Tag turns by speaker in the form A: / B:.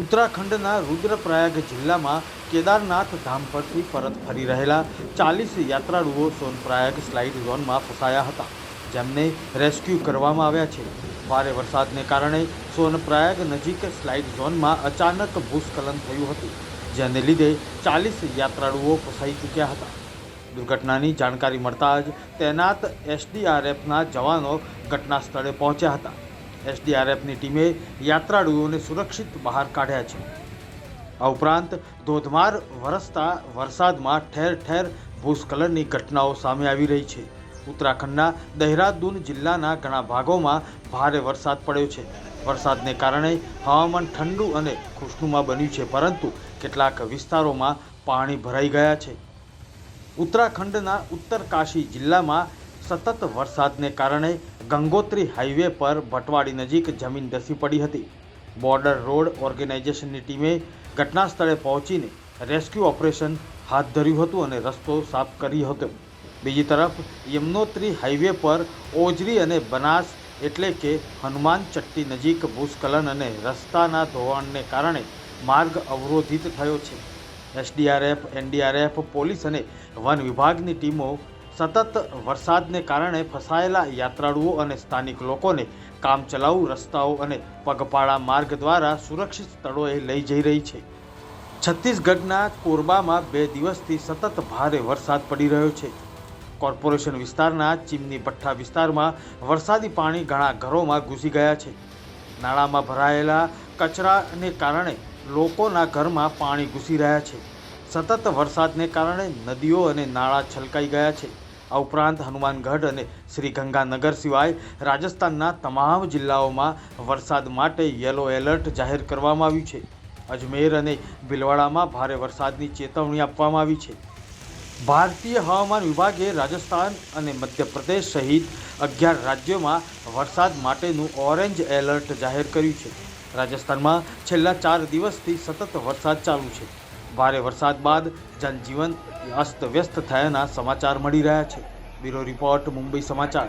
A: ઉત્તરાખંડના રુદ્રપ્રયાગ જિલ્લામાં કેદારનાથ ધામ પરથી પરત ફરી રહેલા ચાલીસ યાત્રાળુઓ સોનપ્રયાગ સ્લાઇડ ઝોનમાં ફસાયા હતા, જેમને રેસ્ક્યુ કરવામાં આવ્યા છે. ભારે વરસાદને કારણે સોનપ્રયાગ નજીક સ્લાઇડ ઝોનમાં અચાનક ભૂસ્ખલન થયું હતું, જેને લીધે ચાલીસ યાત્રાળુઓ ફસાઈ ચૂક્યા હતા. દુર્ઘટનાની જાણકારી મળતા જ તૈનાત એસડીઆરએફના જવાનો ઘટના સ્થળે પહોંચ્યા હતા. એસડીઆરએફની ટીમે યાત્રાળુઓને સુરક્ષિત બહાર કાઢ્યા છે. આ ઉપરાંત ધોધમાર વરસતા વરસાદમાં ઠેર ઠેર ભૂસ્ખલનની ઘટનાઓ સામે આવી રહી છે. ઉત્તરાખંડના દહેરાદૂન જિલ્લાના ઘણા ભાગોમાં ભારે વરસાદ પડ્યો છે. વરસાદને કારણે હવામાન ઠંડુ અને ખુશનુમા બન્યું છે, પરંતુ કેટલાક વિસ્તારોમાં પાણી ભરાઈ ગયા છે. ઉત્તરાખંડના ઉત્તરકાશી જિલ્લામાં સતત વરસાદને કારણે ગંગોત્રી હાઈવે પર ભટવાડી નજીક જમીન ધસી પડી હતી. બોર્ડર રોડ ઓર્ગેનાઇઝેશનની ટીમે ઘટના સ્થળે પહોંચીને રેસ્ક્યુ ઓપરેશન હાથ ધર્યું હતું અને રસ્તો સાફ કર્યો હતો. બીજી તરફ, યમનોત્રી હાઈવે પર ઓજરી અને બનાસ એટલે કે હનુમાન ચટ્ટી નજીક ભૂસ્ખલન અને રસ્તાના ધોવાણને કારણે માર્ગ અવરોધિત થયો છે. એસડીઆરએફ, એનડીઆરએફ, પોલીસ અને વન વિભાગની ટીમો સતત વરસાદને કારણે ફસાયેલા યાત્રાળુઓ અને સ્થાનિક લોકોને કામચલાઉ રસ્તાઓ અને પગપાળા માર્ગ દ્વારા સુરક્ષિત સ્થળોએ લઈ જઈ રહી છે. છત્તીસગઢના કોરબામાં બે દિવસથી સતત ભારે વરસાદ પડી રહ્યો છે. કોર્પોરેશન વિસ્તારના ચીમની ભઠ્ઠા વિસ્તારમાં વરસાદી પાણી ઘણા ઘરોમાં ઘૂસી ગયા છે. નાળામાં ભરાયેલા કચરાને કારણે લોકોના ઘરમાં પાણી ઘૂસી રહ્યા છે. સતત વરસાદને કારણે નદીઓ અને નાળા છલકાઈ ગયા છે. આ ઉપરાંત હનુમાનગઢ અને શ્રી ગંગાનગર સિવાય રાજસ્થાનના તમામ જિલ્લાઓમાં વરસાદ માટે યલો એલર્ટ જાહેર કરવામાં આવ્યું છે. અજમેર અને ભીલવાડામાં ભારે વરસાદની ચેતવણી આપવામાં આવી છે. ભારતીય હવામાન વિભાગે રાજસ્થાન અને મધ્યપ્રદેશ સહિત અગિયાર રાજ્યોમાં વરસાદ માટેનું ઓરેન્જ એલર્ટ જાહેર કર્યું છે. રાજસ્થાનમાં છેલ્લા ચાર દિવસથી સતત વરસાદ ચાલુ છે. ભારે વરસાદ બાદ જનજીવન અસ્તવ્યસ્ત થયાના સમાચાર મળી રહ્યા છે. બ્યુરો રિપોર્ટ મુંબઈ સમાચાર.